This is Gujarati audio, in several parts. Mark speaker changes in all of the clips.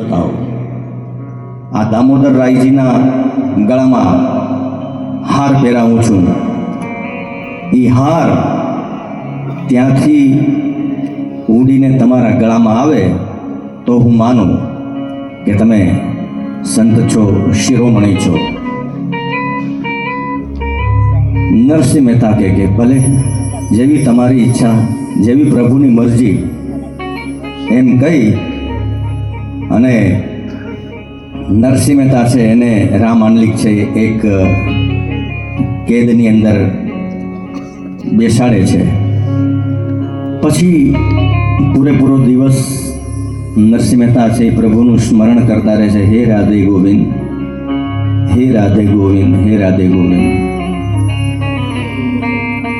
Speaker 1: બતાવો. આ દામોદર રાયજીના ગળામાં હાર પહેરાવું છું. એ હાર ત્યાંથી ઉડીને તમારા ગળામાં આવે તો હું માનું કે તમે સંત છો, શિરોમણી છો. નરસિંહ મહેતા કહે કે ભલે જેવી તમારી ઈચ્છા, જેવી પ્રભુની મરજી, એમ કહી અને નરસિંહ મહેતા છે, એને રામ અનલિક છે, એક કેદની અંદર બેસાડે છે. પછી પૂરેપૂરો દિવસ નરસિંહ મહેતા છે એ પ્રભુનું સ્મરણ કરતા રહે છે, હે રાધે ગોવિંદ, હે રાધે ગોવિંદ, હે રાધે ગોવિંદ.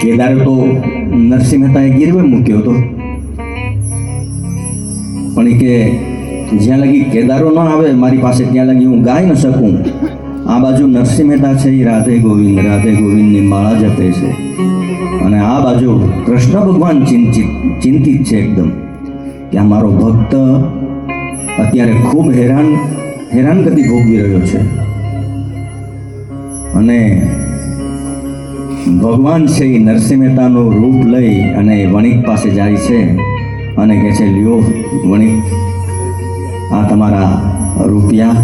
Speaker 1: કેદાર તો નરસિંહ મહેતાએ ગીરવે મૂક્યો હતો. પણ કે જ્યાં લગી કેદારો ન આવે, મારી પાસે ત્યાં લગી હું ગાઈ ન શકું. આ બાજુ નરસિંહ મહેતા છે એ રાધે ગોવિંદ, રાધે ગોવિંદની માળા જપે છે. અને આ બાજુ કૃષ્ણ ભગવાન ચિંતિત ચિંતિત છે એકદમ. કે આ મારો ભક્ત અત્યારે ખૂબ હેરાન હેરાનગતિ ભોગવી રહ્યો છે. અને ભગવાન છે એ નરસિંહ મહેતાનું રૂપ લઈ અને વણિક પાસે જાય છે અને કહે છે, લ્યો વણિક આ તમારા રૂપિયા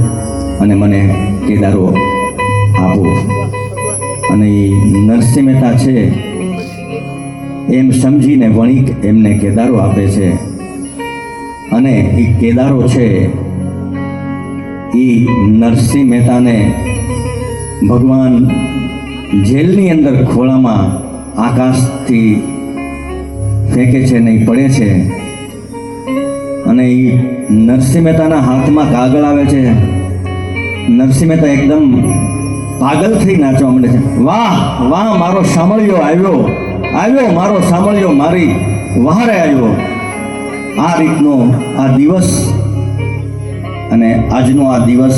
Speaker 1: અને મને કેદારો આપો. અને એ નરસિંહ મહેતા છે, એમ સમજીને વણિક એમને કેદારો આપે છે. અને એ કેદારો છે એ નરસિંહ મહેતાને ભગવાન જેલની અંદર ખોળામાં આકાશથી ફેંકે છે નહીં પડે છે. અને એ નરસિંહ મહેતાના હાથમાં કાગળ આવે છે. નરસિંહ મહેતા એકદમ પાગલ થઈ નાચવા માંડે છે. વાહ વાહ, મારો સાંભળ્યો આવ્યો. આવ્યો, મારો સાંભળ્યો, મારી વહારે આવ્યો. આ રીતનો આ દિવસ અને આજનો આ દિવસ